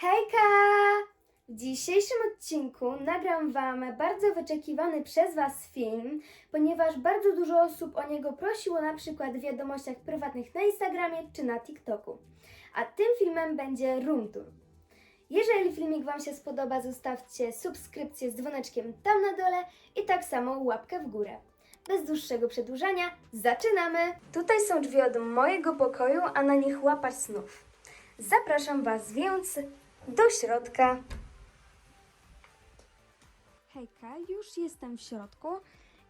Hejka! W dzisiejszym odcinku nagram Wam bardzo wyczekiwany przez Was film, ponieważ bardzo dużo osób o niego prosiło na przykład w wiadomościach prywatnych na Instagramie czy na TikToku. A tym filmem będzie room tour. Jeżeli filmik Wam się spodoba, zostawcie subskrypcję z dzwoneczkiem tam na dole i tak samo łapkę w górę. Bez dłuższego przedłużania, zaczynamy! Tutaj są drzwi od mojego pokoju, a na nich łapać snów. Zapraszam Was więc do środka. Hejka, już jestem w środku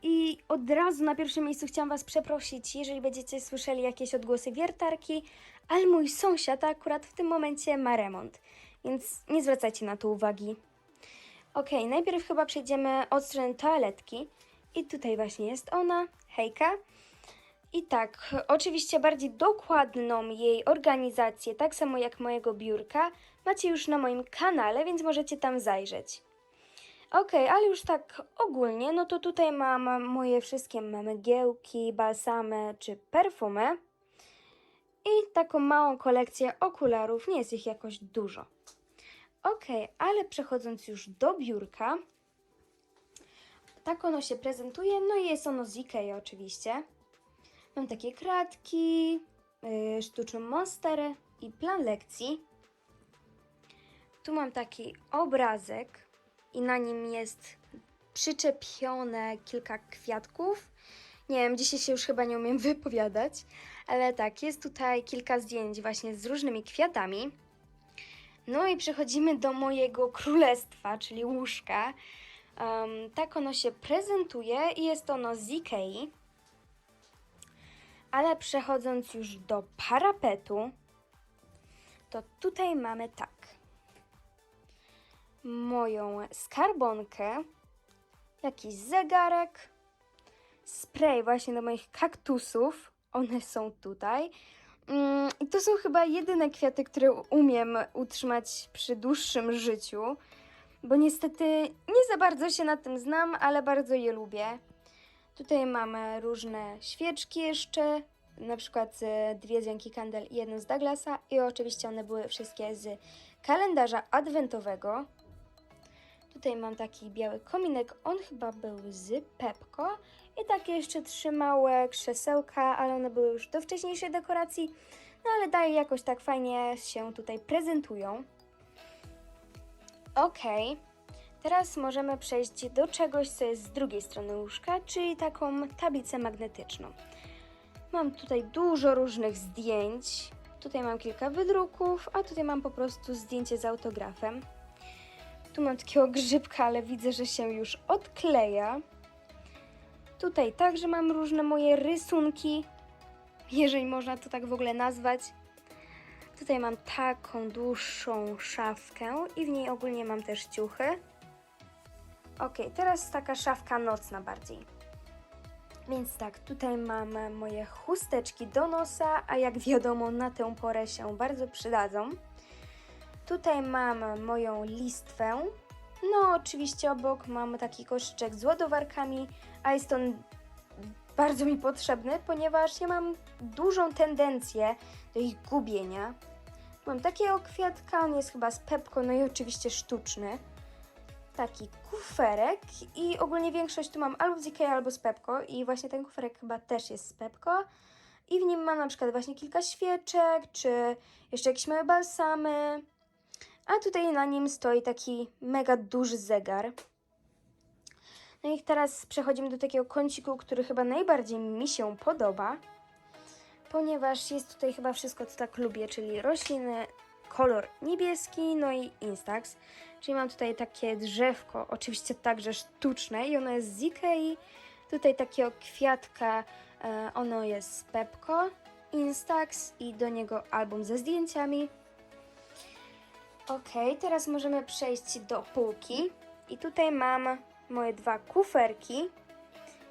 i od razu na pierwszym miejscu chciałam Was przeprosić, jeżeli będziecie słyszeli jakieś odgłosy wiertarki, ale mój sąsiad akurat w tym momencie ma remont, więc nie zwracajcie na to uwagi. Ok, najpierw chyba przejdziemy od strony toaletki i tutaj właśnie jest ona, hejka. I tak, oczywiście bardziej dokładną jej organizację, tak samo jak mojego biurka, macie już na moim kanale, więc możecie tam zajrzeć. Ok, ale już tak ogólnie, no to tutaj mam moje wszystkie mgiełki, balsamy czy perfumy. I taką małą kolekcję okularów, nie jest ich jakoś dużo. Ok, ale przechodząc już do biurka, tak ono się prezentuje, no i jest ono z Ikei oczywiście. Mam takie kratki, yy, sztuczną monsterę i plan lekcji. Tu mam taki obrazek i na nim jest przyczepione kilka kwiatków. Nie wiem, dzisiaj się już chyba nie umiem wypowiadać, ale tak, jest tutaj kilka zdjęć właśnie z różnymi kwiatami. No i przechodzimy do mojego królestwa, czyli łóżka. Um, tak ono się prezentuje i jest ono z Ikei. Ale przechodząc już do parapetu, to tutaj mamy tak. Moją skarbonkę, jakiś zegarek, spray właśnie do moich kaktusów. One są tutaj. Mm, I to są chyba jedyne kwiaty, które umiem utrzymać przy dłuższym życiu, bo niestety nie za bardzo się na tym znam, ale bardzo je lubię. Tutaj mamy różne świeczki jeszcze, na przykład e, dwie z Yankee Candle i jedną z Douglasa i oczywiście one były wszystkie z kalendarza adwentowego. Tutaj mam taki biały kominek, on chyba był z Pepko i takie jeszcze trzy małe krzesełka, ale one były już do wcześniejszej dekoracji, no ale daje jakoś tak fajnie się tutaj prezentują. Okej. Teraz możemy przejść do czegoś, co jest z drugiej strony łóżka, czyli taką tablicę magnetyczną. Mam tutaj dużo różnych zdjęć. Tutaj mam kilka wydruków, a tutaj mam po prostu zdjęcie z autografem. Tu mam takiego grzybka, ale widzę, że się już odkleja. Tutaj także mam różne moje rysunki, jeżeli można to tak w ogóle nazwać. Tutaj mam taką dłuższą szafkę i w niej ogólnie mam też ciuchy. Ok, teraz taka szafka nocna bardziej. Więc tak, tutaj mam moje chusteczki do nosa, a jak wiadomo na tę porę się bardzo przydadzą. Tutaj mam moją listwę. No, oczywiście obok mam taki koszyczek z ładowarkami, a jest on bardzo mi potrzebny, ponieważ ja mam dużą tendencję do ich gubienia. Mam takiego kwiatka, on jest chyba z Pepko, no i oczywiście sztuczny taki kuferek i ogólnie większość tu mam albo z Ikea, albo z Pepko i właśnie ten kuferek chyba też jest z Pepko i w nim mam na przykład właśnie kilka świeczek, czy jeszcze jakieś małe balsamy, a tutaj na nim stoi taki mega duży zegar. No i teraz przechodzimy do takiego kąciku, który chyba najbardziej mi się podoba, ponieważ jest tutaj chyba wszystko, co tak lubię, czyli rośliny, kolor niebieski, no i Instax. Czyli mam tutaj takie drzewko, oczywiście także sztuczne i ono jest z Ikei. Tutaj takiego kwiatka, e, ono jest z Pepko, Instax i do niego album ze zdjęciami. Ok, teraz możemy przejść do półki i tutaj mam moje dwa kuferki.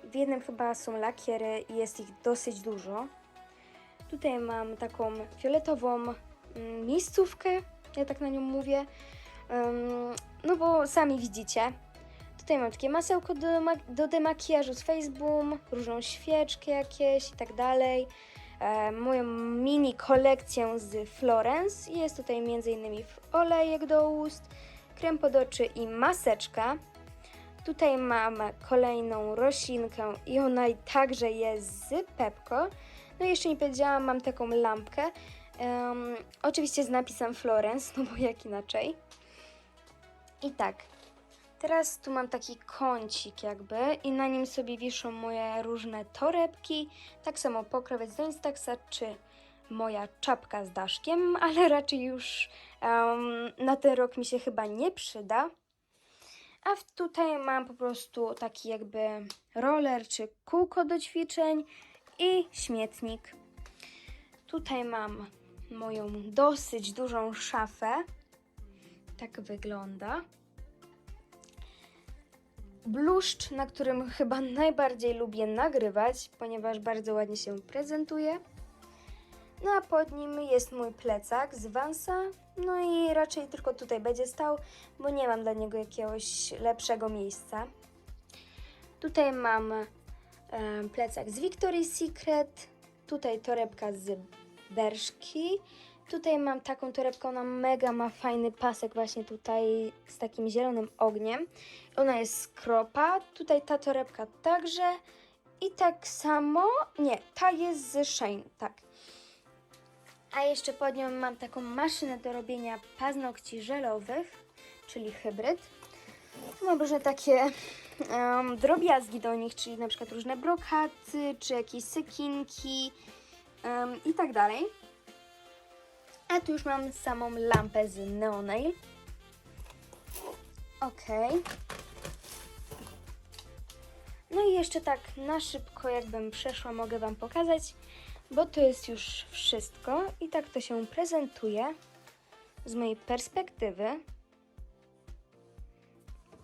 W jednym chyba są lakiery i jest ich dosyć dużo. Tutaj mam taką fioletową miejscówkę, ja tak na nią mówię. No bo sami widzicie. Tutaj mam takie masełko do, do demakijażu z Faceboom, różną świeczkę jakieś i tak dalej. e, moją mini kolekcję z Florence. Jest tutaj m.in. olejek do ust, krem pod oczy i maseczka. Tutaj mam kolejną roślinkę i ona także jest z Pepko. No i jeszcze nie powiedziałam, mam taką lampkę. Em, oczywiście z napisem Florence, no bo jak inaczej. I tak, teraz tu mam taki kącik jakby i na nim sobie wiszą moje różne torebki, tak samo pokrowiec do Instaxa czy moja czapka z daszkiem, ale raczej już em, na ten rok mi się chyba nie przyda. A tutaj mam po prostu taki jakby roller czy kółko do ćwiczeń i śmietnik. Tutaj mam moją dosyć dużą szafę. Tak wygląda. Bluszcz, na którym chyba najbardziej lubię nagrywać, ponieważ bardzo ładnie się prezentuje. No a pod nim jest mój plecak z Vansa. No i raczej tylko tutaj będzie stał, bo nie mam dla niego jakiegoś lepszego miejsca. Tutaj mam em, plecak z Victoria's Secret. Tutaj torebka z Berszki. Tutaj mam taką torebkę, ona mega ma fajny pasek właśnie tutaj z takim zielonym ogniem. Ona jest z kropa. Tutaj ta torebka także. I tak samo, nie, ta jest z Shane, tak. A jeszcze pod nią mam taką maszynę do robienia paznokci żelowych, czyli hybryd. Tu Mam różne takie em, drobiazgi do nich, czyli na przykład różne brokaty, czy jakieś sekinki em, i tak dalej. A tu już mam samą lampę z Neonail. Ok. No i jeszcze tak na szybko, jakbym przeszła, mogę Wam pokazać, bo to jest już wszystko i tak to się prezentuje z mojej perspektywy.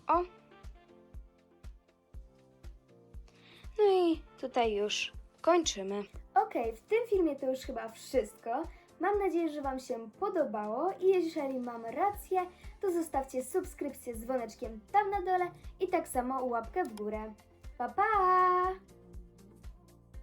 O! No i tutaj już kończymy. Ok, w tym filmie to już chyba wszystko. Mam nadzieję, że Wam się podobało i jeżeli mam rację, to zostawcie subskrypcję z dzwoneczkiem tam na dole i tak samo łapkę w górę. Pa pa!